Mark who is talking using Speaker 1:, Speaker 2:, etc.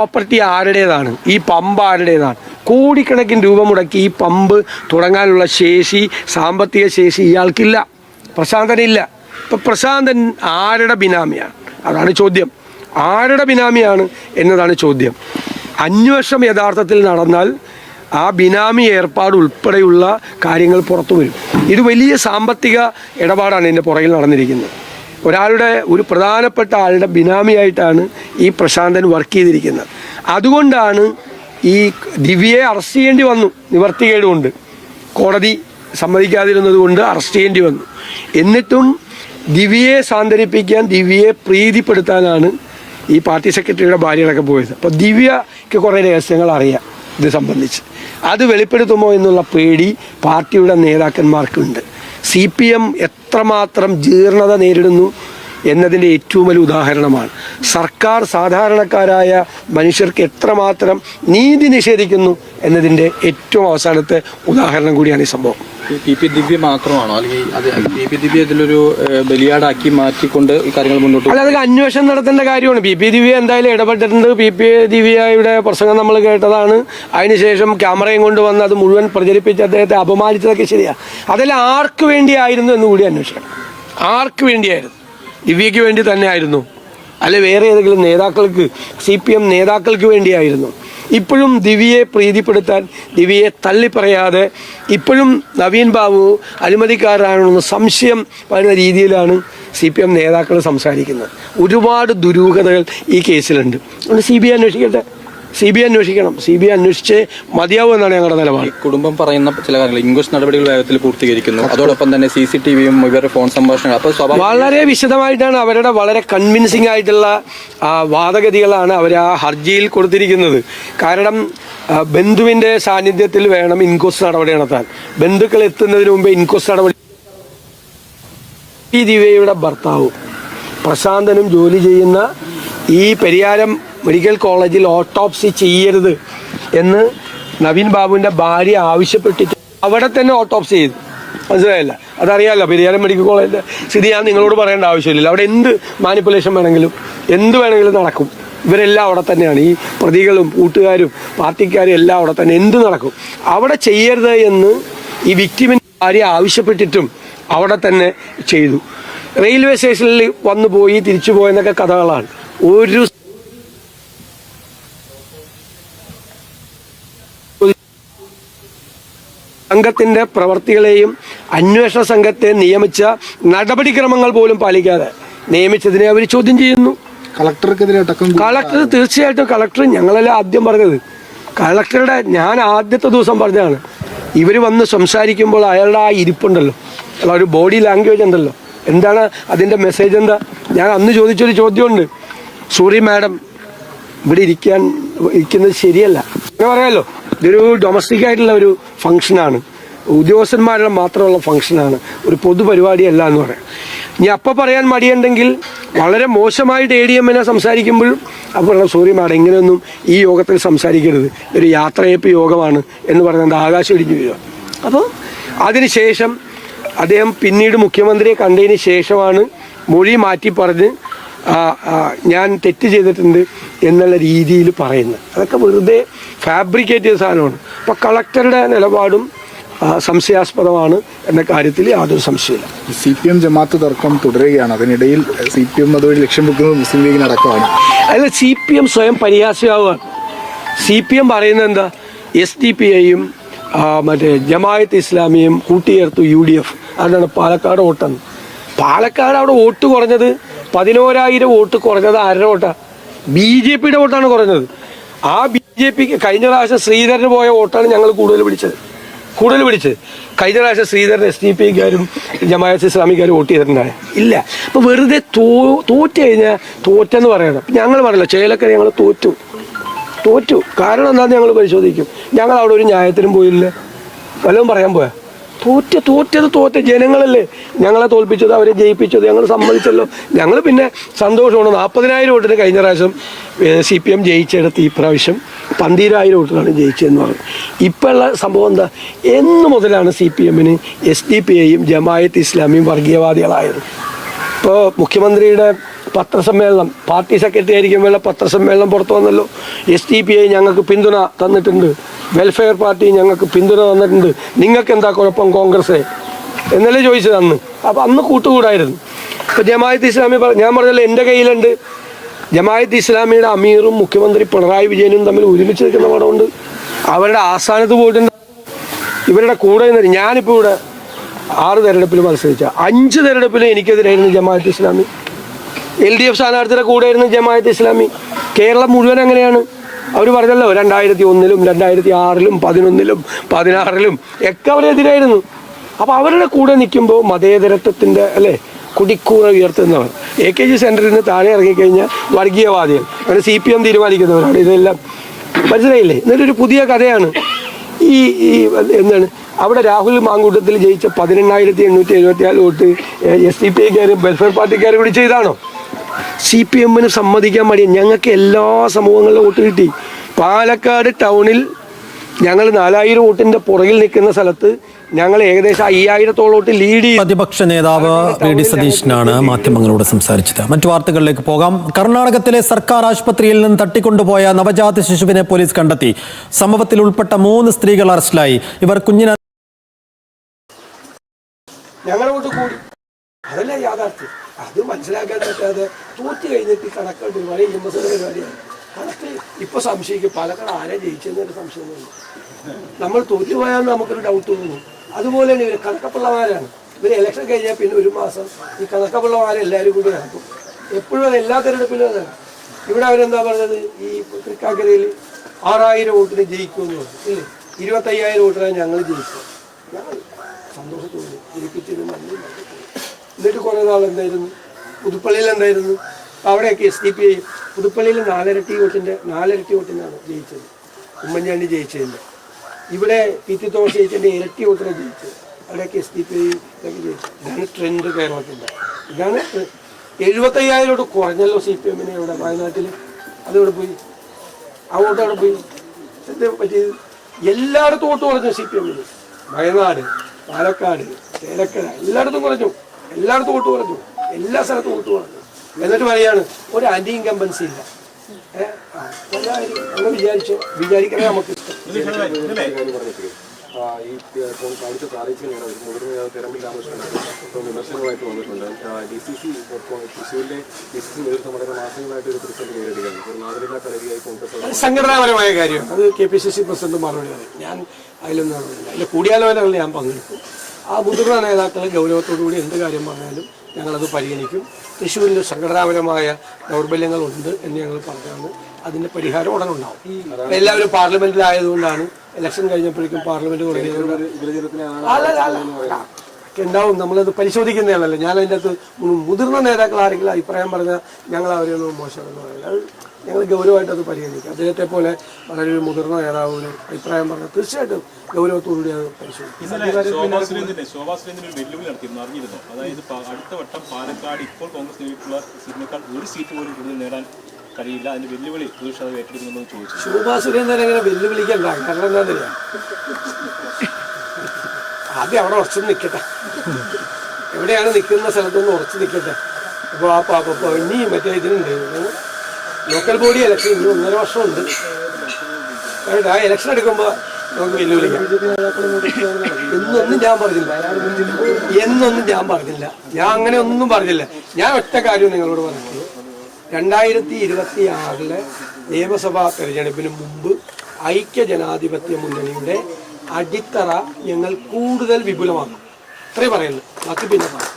Speaker 1: Property ആരുടേതാണ്? ഈ pump ആരുടേതാണ്? കോടിക്കണക്കിന് രൂപ മുടക്കി ഈ പമ്പ് തുടങ്ങാനുള്ള ശേഷി സാമ്പത്തിക ശേഷി ഇയാൾക്കില്ല. പ്രശാന്തനില്ല. ഇപ്പം പ്രശാന്തൻ ആരുടെ ബിനാമിയാണ്? അതാണ് ചോദ്യം. ആരുടെ ബിനാമിയാണ് എന്നതാണ് ചോദ്യം. അന്വേഷണം യഥാർത്ഥത്തിൽ നടന്നാൽ ആ ബിനാമി ഏർപ്പാട് ഉൾപ്പെടെയുള്ള കാര്യങ്ങൾ പുറത്തു വരും. ഇത് വലിയ സാമ്പത്തിക ഇടപാടാണ് എന്റെ പുറകിൽ നടന്നിരിക്കുന്നത്. ഒരാളുടെ ഒരു പ്രധാനപ്പെട്ട ആളുടെ ബിനാമിയായിട്ടാണ് ഈ പ്രശാന്തൻ വർക്ക് ചെയ്തിരിക്കുന്നത്. അതുകൊണ്ടാണ് ഈ ദിവ്യയെ അറസ്റ്റ് ചെയ്യേണ്ടി വന്നു നിവർത്തി കേടുകൊണ്ട് കോടതി സമ്മതിക്കാതിരുന്നത് കൊണ്ട് അറസ്റ്റ് ചെയ്യേണ്ടി വന്നു. എന്നിട്ടും ദിവ്യയെ സാന്ത്വനിപ്പിക്കാൻ ദിവ്യയെ പ്രീതിപ്പെടുത്താനാണ് ഈ പാർട്ടി സെക്രട്ടറിയുടെ ഭാര്യകളൊക്കെ പോയത്. അപ്പോൾ ദിവ്യക്ക് കുറേ രഹസ്യങ്ങൾ അറിയാം ഇത് സംബന്ധിച്ച്. അത് വെളിപ്പെടുത്തുമോ എന്നുള്ള പേടി പാർട്ടിയുടെ നേതാക്കന്മാർക്കുണ്ട്. സി പി എം എത്രമാത്രം ജീർണത നേരിടുന്നു എന്നതിന്റെ ഏറ്റവും വലിയ ഉദാഹരണമാണ്. സർക്കാർ സാധാരണക്കാരായ മനുഷ്യർക്ക് എത്രമാത്രം നീതി നിഷേധിക്കുന്നു എന്നതിന്റെ ഏറ്റവും അവസാനത്തെ ഉദാഹരണം കൂടിയാണ് ഈ സംഭവം.
Speaker 2: പി പി ദിവ്യ മാത്രമാണോ? അല്ലെങ്കിൽ പി പി ദിവ്യ ഇതിലൊരു ബലിയാടാക്കി മാറ്റിക്കൊണ്ട് ഈ കാര്യങ്ങൾ മുന്നോട്ട്
Speaker 1: അല്ല അന്വേഷണം നടത്തേണ്ട കാര്യമാണ്. പി പി ദിവ്യ എന്തായാലും ഇടപെട്ടിട്ടുണ്ട്. പി പി ദിവ്യയുടെ പ്രസംഗം നമ്മൾ കേട്ടതാണ്. അതിനുശേഷം ക്യാമറയും കൊണ്ട് വന്ന് അത് മുഴുവൻ പ്രചരിപ്പിച്ച് അദ്ദേഹത്തെ അപമാനിച്ചതൊക്കെ ശരിയാണ് അതെല്ലാം ആർക്ക് വേണ്ടിയായിരുന്നു എന്ന് കൂടി അന്വേഷിക്കണം. ആർക്ക് വേണ്ടിയായിരുന്നു? ദിവ്യയ്ക്ക് വേണ്ടി തന്നെ ആയിരുന്നു. അല്ലെ വേറെ ഏതെങ്കിലും നേതാക്കൾക്ക് സി പി എം നേതാക്കൾക്ക് വേണ്ടിയായിരുന്നു. ഇപ്പോഴും ദിവ്യയെ പ്രീതിപ്പെടുത്താൻ ദിവ്യയെ തള്ളിപ്പറയാതെ ഇപ്പോഴും നവീൻ ബാബു അഴിമതിക്കാരനാണെന്ന് സംശയം വരുന്ന രീതിയിലാണ് സി പി എം നേതാക്കൾ സംസാരിക്കുന്നത്. ഒരുപാട് ദുരൂഹതകൾ ഈ കേസിലുണ്ട്. അതുകൊണ്ട് സി ബി ഐ അന്വേഷിക്കട്ടെ. സി ബി ഐ അന്വേഷിക്കണം. സി ബി ഐ അന്വേഷിച്ച് മതിയാവും എന്നാണ് ഞങ്ങളുടെ നിലപാട്.
Speaker 2: കുടുംബം പറയുന്ന ചില കാര്യങ്ങൾ ഇൻക്വസ്റ്റ് നടപടികൾ വേഗത്തിൽ പൂർത്തീകരിക്കുന്നു. അതോടൊപ്പം തന്നെ സി സി ടി വിയും ഇവരുടെ ഫോൺ സംഭാഷണങ്ങൾ. അപ്പോൾ
Speaker 1: വളരെ വിശദമായിട്ടാണ് അവരുടെ വളരെ കൺവിൻസിംഗ് ആയിട്ടുള്ള വാദഗതികളാണ് അവർ ആ ഹർജിയിൽ കൊടുത്തിരിക്കുന്നത്. കാരണം ബന്ധുവിന്റെ സാന്നിധ്യത്തിൽ വേണം ഇൻക്വസ്റ്റ് നടപടി നടത്താൻ. ബന്ധുക്കൾ എത്തുന്നതിന് മുമ്പ് ഇൻക്വസ്റ്റ് നടപടി പി ദിവ്യയുടെ ഭർത്താവും പ്രശാന്തനും ജോലി ചെയ്യുന്ന ഈ പെരിയാരം മെഡിക്കൽ കോളേജിൽ ഓട്ടോപ്സി ചെയ്യരുത് എന്ന് നവീൻ ബാബുവിന്റെ ഭാര്യ ആവശ്യപ്പെട്ടിട്ട് അവിടെ തന്നെ ഓട്ടോപ്സി ചെയ്തു. മനസ്സിലായില്ല? അതറിയാമല്ലോ പെരിയാരം മെഡിക്കൽ കോളേജിന്റെ സ്ഥിതി ഞാൻ നിങ്ങളോട് പറയേണ്ട ആവശ്യമില്ല. അവിടെ എന്ത് മാനിപ്പുലേഷൻ വേണമെങ്കിലും എന്ത് വേണമെങ്കിലും നടക്കും. ഇവരെല്ലാം അവിടെ തന്നെയാണ്. ഈ പ്രതികളും കൂട്ടുകാരും പാർട്ടിക്കാരും എല്ലാം അവിടെ തന്നെ. എന്ത് നടക്കും? അവിടെ ചെയ്യരുത് എന്ന് ഈ വിക്ടിമിന്റെ ഭാര്യ ആവശ്യപ്പെട്ടിട്ടും അവിടെ തന്നെ ചെയ്തു. റെയിൽവേ സ്റ്റേഷനിൽ വന്നു പോയി തിരിച്ചു പോയെന്നൊക്കെ കഥകളാണ്. ഒരു സംഘത്തിന്റെ പ്രവർത്തികളെയും അന്വേഷണ സംഘത്തെ നിയമിച്ച നടപടിക്രമങ്ങൾ പോലും പാലിക്കാതെ നിയമിച്ചതിനെ അവർ ചോദ്യം ചെയ്യുന്നു.
Speaker 3: കളക്ടർക്കെതിരെ അടക്കം
Speaker 1: കളക്ടർ തീർച്ചയായിട്ടും കളക്ടർ ഞങ്ങളെല്ലാം ആദ്യം പറഞ്ഞത്. കളക്ടറുടെ ഞാൻ ആദ്യത്തെ ദിവസം പറഞ്ഞതാണ്. ഇവർ വന്ന് സംസാരിക്കുമ്പോൾ അയാളുടെ ആ ഇരിപ്പുണ്ടല്ലോ. അയാൾ ഒരു ബോഡി ലാംഗ്വേജ് ഉണ്ടല്ലോ. എന്താണ് അതിന്റെ മെസ്സേജ് എന്താ? ഞാൻ അന്ന് ചോദിച്ചൊരു ചോദ്യമുണ്ട്. സൂറി മാഡം ഇവിടെ ഇരിക്കാൻ ഇരിക്കുന്നത് ശരിയല്ല. പറയാമല്ലോ ഇതൊരു ഡൊമസ്റ്റിക് ആയിട്ടുള്ള ഒരു ഫംഗ്ഷനാണ്. ഉദ്യോഗസ്ഥന്മാരുടെ മാത്രമുള്ള ഫങ്ഷനാണ് ഒരു പൊതുപരിപാടിയല്ല എന്ന് പറയാം. ഇനി അപ്പം പറയാൻ മടിയുണ്ടെങ്കിൽ വളരെ മോശമായിട്ട് എ ഡി എമ്മിനെ സംസാരിക്കുമ്പോഴും അപ്പോൾ സോറി മാഡം ഇങ്ങനെയൊന്നും ഈ യോഗത്തിൽ സംസാരിക്കരുത്. ഒരു യാത്രയപ്പ് യോഗമാണ് എന്ന് പറയുന്നത് ആകാശം ഇടിഞ്ഞു വീഴുക. അപ്പോൾ അതിനുശേഷം അദ്ദേഹം പിന്നീട് മുഖ്യമന്ത്രിയെ കണ്ടതിന് ശേഷമാണ് മൊഴി മാറ്റി പറഞ്ഞ് ഞാൻ തെറ്റ് ചെയ്തിട്ടുണ്ട് എന്നുള്ള രീതിയിൽ പറയുന്നത്. അതൊക്കെ വെറുതെ ഫാബ്രിക്കേറ്റ് ചെയ്ത സാധനമാണ്. അപ്പോൾ കളക്ടറുടെ നിലപാടും സംശയാസ്പദമാണ് എന്ന കാര്യത്തിൽ യാതൊരു സംശയമില്ല
Speaker 3: സി പി എം ജമാഅത്ത് തർക്കം തുടരുകയാണ്. അതിനിടയിൽ സി പി എം അതുവഴി ലക്ഷ്യം വെക്കുന്നത് മുസ്ലിം ലീഗിനടക്കമാണ്
Speaker 1: അല്ല സി പി എം സ്വയം പരിഹാസ്യമാവുകയാണ് സി പി എം പറയുന്നത് എന്താ? എസ് ഡി പി ഐയും മറ്റേ ജമായത്ത് ഇസ്ലാമിയും കൂട്ടിയേർത്തു യു ഡി എഫ്. അതാണ് പാലക്കാട് വോട്ടെന്ന്. പാലക്കാട് അവിടെ വോട്ട് കുറഞ്ഞത് പതിനോരായിരം വോട്ട് കുറഞ്ഞത് ആരുടെ വോട്ടാണ് ബി ജെ പിയുടെ വോട്ടാണ് കുറഞ്ഞത്. ആ ബി ജെ പിക്ക് കഴിഞ്ഞ പ്രാവശ്യം ശ്രീധരന് പോയ വോട്ടാണ് ഞങ്ങൾ കൂടുതൽ പിടിച്ചത്. കൂടുതൽ പിടിച്ചത്. കഴിഞ്ഞ പ്രാവശ്യം ശ്രീധരൻ എസ് ഡി പി കാരും ജമാഅത്ത് ഇസ്ലാമിക്കാരും വോട്ട് ചെയ്തിട്ടുണ്ടായ. ഇല്ല. അപ്പോൾ വെറുതെ തോറ്റ് കഴിഞ്ഞാൽ തോറ്റെന്ന് പറയണം. ഞങ്ങൾ പറയല ചേലക്കര ഞങ്ങൾ തോറ്റു. തോറ്റു. കാരണം എന്താണെന്ന് ഞങ്ങൾ പരിശോധിക്കും. ഞങ്ങൾ അവിടെ ഒരു ന്യായത്തിനും പോയില്ല. വല്ലതും പറയാൻ പോയാ? തോറ്റ തോറ്റത് തോറ്റ ജനങ്ങളല്ലേ ഞങ്ങളെ തോൽപ്പിച്ചത് അവരെ ജയിപ്പിച്ചത് ഞങ്ങൾ സമ്മതിച്ചല്ലോ. ഞങ്ങൾ പിന്നെ സന്തോഷമാണ്. നാൽപ്പതിനായിരം വോട്ടിന് കഴിഞ്ഞ പ്രാവശ്യം സി പി എം ജയിച്ചെടുത്ത് ഈ പ്രാവശ്യം പന്തീരായിരം വോട്ടിനാണ് ജയിച്ചതെന്ന് പറഞ്ഞു. ഇപ്പോഴുള്ള സംഭവം എന്താ? എന്ന് മുതലാണ് സി പി എമ്മിന് എസ് ഡി പി ഐയും ജമായത്ത് ഇസ്ലാമിയും വർഗീയവാദികളായത്. ഇപ്പോൾ മുഖ്യമന്ത്രിയുടെ പത്രസമ്മേളനം പാർട്ടി സെക്രട്ടറി ആയിരിക്കുമ്പോൾ പത്രസമ്മേളനം പുറത്തു വന്നല്ലോ. എസ് ഡി പി ഐ ഞങ്ങൾക്ക് പിന്തുണ തന്നിട്ടുണ്ട്. വെൽഫെയർ പാർട്ടി ഞങ്ങൾക്ക് പിന്തുണ തന്നിട്ടുണ്ട്. നിങ്ങൾക്ക് എന്താ കുഴപ്പം കോൺഗ്രസ് എന്നല്ലേ ചോദിച്ചത് അന്ന്. അപ്പം അന്ന് കൂട്ടുകൂടായിരുന്നു. ഇപ്പം ജമായത്ത് ഇസ്ലാമി ഞാൻ പറഞ്ഞല്ലോ എന്റെ കയ്യിലുണ്ട്. ജമായത്ത് ഇസ്ലാമിയുടെ അമീറും മുഖ്യമന്ത്രി പിണറായി വിജയനും തമ്മിൽ ഒരുമിച്ച് നിൽക്കുന്ന പടമുണ്ട്. അവരുടെ ആസ്ഥാനത്ത് പോയിട്ടുണ്ട്. ഇവരുടെ കൂടെ നിന്ന് ഞാനിപ്പോൾ ഇവിടെ ആറ് തെരഞ്ഞെടുപ്പിൽ മത്സരിച്ച. അഞ്ച് തെരഞ്ഞെടുപ്പിൽ എനിക്കെതിരായിരുന്നു Jamaat Islami. L D F സ്ഥാനാർത്ഥിയുടെ കൂടെ ആയിരുന്നു ജമാഅത്ത് ഇസ്ലാമി. കേരളം മുഴുവൻ അങ്ങനെയാണ്. അവർ പറഞ്ഞല്ലോ രണ്ടായിരത്തി ഒന്നിലും രണ്ടായിരത്തി ആറിലും പതിനൊന്നിലും പതിനാറിലും ഒക്കെ അവരെതിരായിരുന്നു. അപ്പോൾ അവരുടെ കൂടെ നിൽക്കുമ്പോൾ മതേതരത്വത്തിന്റെ അല്ലേ കുടിക്കൂറ ഉയർത്തുന്നവർ. എ കെ ജി സെന്ററിൽ നിന്ന് താഴെ ഇറങ്ങിക്കഴിഞ്ഞാൽ വർഗീയവാദികൾ. അങ്ങനെ സി പി എം തീരുമാനിക്കുന്നവരാണ്. ഇതെല്ലാം മനസ്സിലായില്ലേ? എന്നിട്ടൊരു പുതിയ കഥയാണ്. ഈ ഈ എന്താണ് അവിടെ രാഹുൽ മാങ്കൂട്ടത്തിൽ ജയിച്ച പതിനെണ്ണായിരത്തി എണ്ണൂറ്റി എഴുപത്തി നാല് വോട്ട് എസ് ഡി പി ഐക്കാരും വെൽഫെയർ പാർട്ടിക്കാരും കൂടി ചെയ്താണോ? സി പി എമ്മിന് സമ്മതിക്കാൻ മടിയ. ഞങ്ങൾക്ക് എല്ലാ സമൂഹങ്ങളിലും വോട്ട് കിട്ടി. പാലക്കാട് ടൗണിൽ ഞങ്ങൾ നാലായിരം വോട്ടിന്റെ പുറകിൽ നിൽക്കുന്ന സ്ഥലത്ത് ഞങ്ങൾ ഏകദേശം അയ്യായിരത്തോളം വോട്ട് ലീഡ് ചെയ്തു.
Speaker 4: പ്രതിപക്ഷ നേതാവ് വി ഡി സതീശനാണ് മാധ്യമങ്ങളോട് സംസാരിച്ചത്. മറ്റു വാർത്തകളിലേക്ക് പോകാം. കർണാടകത്തിലെ സർക്കാർ ആശുപത്രിയിൽ നിന്ന് തട്ടിക്കൊണ്ടുപോയ നവജാത ശിശുവിനെ പോലീസ് കണ്ടെത്തി. സംഭവത്തിൽ ഉൾപ്പെട്ട മൂന്ന് സ്ത്രീകൾ അറസ്റ്റിലായി. ഇവർ കുഞ്ഞിനെ
Speaker 1: ഞങ്ങളുടെ കൂടി. അതല്ല യാഥാർത്ഥ്യം. അത് മനസ്സിലാക്കാൻ പറ്റാതെ തൂത്തി കഴിഞ്ഞിട്ട് ഈ കണക്കുണ്ട് വളരെ വിമർശന പരിപാടിയാണ് കണക്ക് ഇപ്പൊ സംശയിക്കും. പാലക്കാട് ആരെ ജയിച്ചെന്നൊരു സംശയം നമ്മൾ നമ്മൾ തോറ്റുപോയാൽ നമുക്കൊരു ഡൗട്ട് തോന്നുന്നു തന്നെ ഇവർ കണക്കപ്പിള്ളമാരാണ്. ഇവർ ഇലക്ഷൻ കഴിഞ്ഞാൽ പിന്നെ ഒരു മാസം ഈ കണക്കപ്പിള്ളമാരെ എല്ലാവരും കൂടി നടക്കും എപ്പോഴും എല്ലാ തെരഞ്ഞെടുപ്പിലും അതാണ്. ഇവിടെ അവരെന്താ പറഞ്ഞത്? ഈ തൃക്കാക്കരയിൽ ആറായിരം വോട്ടിന് ജയിക്കുമെന്ന് പറഞ്ഞു. ഇല്ലേ? ഇരുപത്തയ്യായിരം വോട്ടിനാണ് ഞങ്ങൾ ജയിക്കും ഞങ്ങൾ സന്തോഷത്തോടെ ജയിപ്പിച്ചത് നന്ദി എന്നിട്ട് കുറേ നാൾ എന്തായിരുന്നു പുതുപ്പള്ളിയിൽ എന്തായിരുന്നു അവിടെയൊക്കെ എസ് ഡി പി ഐ പുതുപ്പള്ളിയിൽ നാലരട്ടി വോട്ടിന്റെ നാലരട്ടി വോട്ടിനാണ് ജയിച്ചത്. ഉമ്മൻചാണ്ടി ജയിച്ചതിന്റെ ഇവിടെ പി ടി തോമസ് ജയിച്ചതിന്റെ ഇരട്ടി വോട്ടിനാണ് ജയിച്ചത്. അവിടെയൊക്കെ എസ് ഡി പി ഐ ഇതൊക്കെ ജയിച്ചത് ഇതാണ് ട്രെൻഡ് കേരളത്തിന്റെ ഇതാണ് എഴുപത്തയ്യായിരം വോട്ട് കുറഞ്ഞല്ലോ സി പി എമ്മിനെ ഇവിടെ വയനാട്ടിൽ അതിവിടെ പോയി. ആ വോട്ട് അവിടെ പോയി. എന്താ പറ്റിയത്? എല്ലായിടത്തും വോട്ട് കുറഞ്ഞു സി പി എമ്മിന് വയനാട് പാലക്കാട് ചേലക്കര എല്ലായിടത്തും കുറഞ്ഞു. എല്ലായിടത്തും വോട്ട് കുറഞ്ഞു എല്ലാ സ്ഥലത്തും വോട്ട് കുറഞ്ഞു എന്നിട്ട് പറയാണ് ഒരു ആന്റി ഇൻകമ്പൻസി ഇല്ല ഏഹ് വിചാരിച്ചോ. വിചാരിക്കണേ നമുക്ക് ഇഷ്ടം.
Speaker 5: ഈ ഒരു മുതിർന്ന നേതാവ് തെരമ്പിൽ രാമകൃഷ്ണൻ ഇപ്പോൾ വിമർശനമായിട്ട് വന്നിട്ടുണ്ട്. ഡി സി സി തൃശ്ശൂരിലെ ഡി സി സി നേതൃത്വം വളരെ മാസങ്ങളായിട്ട് ഒരു പ്രതിസന്ധി നേരിടുകയാണ്. ഒരു മാതൃകാ കളരിയായി കോൺഗ്രസ്
Speaker 1: അത് സംഘടനാപരമായ കാര്യം. അത് K P C C president മറുപടി പറയും. ഞാൻ അതിലൊന്നും അതിൽ കൂടിയാലോചനകളിൽ ഞാൻ പങ്കെടുക്കും. ആ മുതിർന്ന നേതാക്കൾ ഗൗരവത്തോടുകൂടി എന്ത് കാര്യം പറഞ്ഞാലും ഞങ്ങളത് പരിഗണിക്കും. തൃശ്ശൂരിൽ സംഘടനാപരമായ ദൗർബല്യങ്ങളുണ്ട് എന്ന് ഞങ്ങൾ പറഞ്ഞാണ് അതിന്റെ പരിഹാരം ഉടനെ ഉണ്ടാവും. എല്ലാവരും പാർലമെന്റിലായതുകൊണ്ടാണ് ഇലക്ഷൻ കഴിഞ്ഞപ്പോഴേക്കും പാർലമെന്റ് അല്ല. ഒക്കെ ഉണ്ടാവും. നമ്മളത് പരിശോധിക്കുന്നതാണല്ലോ ഞാൻ അതിന്റെ അകത്ത് മുതിർന്ന നേതാക്കൾ ആരെങ്കിലും അഭിപ്രായം പറഞ്ഞാൽ ഞങ്ങൾ അവരെയൊന്നും മോശമെന്ന് പറയില്ല. അത് ഞങ്ങൾ ഗൗരവമായിട്ട് അത് പരിഗണിക്കും. അദ്ദേഹത്തെ പോലെ വളരെ മുതിർന്ന നേതാവിന് അഭിപ്രായം പറഞ്ഞാൽ തീർച്ചയായിട്ടും ഗൗരവത്തോടുകൂടി അത് പരിശോധിക്കും.
Speaker 6: അതായത് അടുത്ത വട്ടം പാലക്കാട് ഇപ്പോൾ കോൺഗ്രസ് നേരിട്ടുള്ള സീറ്റിനേക്കാൾ ഒരു സീറ്റ് പോലും കൂടുതൽ നേടാൻ കഴിയില്ല. അതിന്റെ വെല്ലുവിളി തീർച്ചയായും അത് ഏറ്റെടുക്കുമെന്ന് ചോദിച്ചു.
Speaker 1: ശോഭാ സുരേന്ദ്രൻ അങ്ങനെ വെല്ലുവിളിക്കണ്ട കാരണം എന്താ ആദ്യം അവിടെ ഉറച്ചു നിൽക്കട്ടെ എവിടെയാണ് നിൽക്കുന്ന സ്ഥലത്തൊന്ന് ഉറച്ചു നിൽക്കട്ടെ അപ്പോൾ ആ പാപ്പ ഇപ്പോൾ ഇനി മറ്റേ ഇതിനുണ്ട്. ലോക്കൽ ബോഡി ഇലക്ഷൻ ഇനി ഒന്നര വർഷമുണ്ട്. ആ ഇലക്ഷൻ എടുക്കുമ്പോൾ നമുക്ക് വെല്ലുവിളിക്കാം എന്നൊന്നും ഞാൻ പറഞ്ഞില്ല. എന്നൊന്നും ഞാൻ പറഞ്ഞില്ല. ഞാൻ അങ്ങനെ ഒന്നും പറഞ്ഞില്ല. ഞാൻ ഒറ്റ കാര്യം നിങ്ങളോട് പറഞ്ഞു രണ്ടായിരത്തി ഇരുപത്തി ആറിലെ നിയമസഭാ തെരഞ്ഞെടുപ്പിന് മുമ്പ് ഐക്യ ജനാധിപത്യ മുന്നണിയുടെ അടിത്തറ ഞങ്ങൾ കൂടുതൽ വിപുലമാക്കും. അത്രേ പറയുന്നു. ബാക്കി പിന്നെ പറയാം.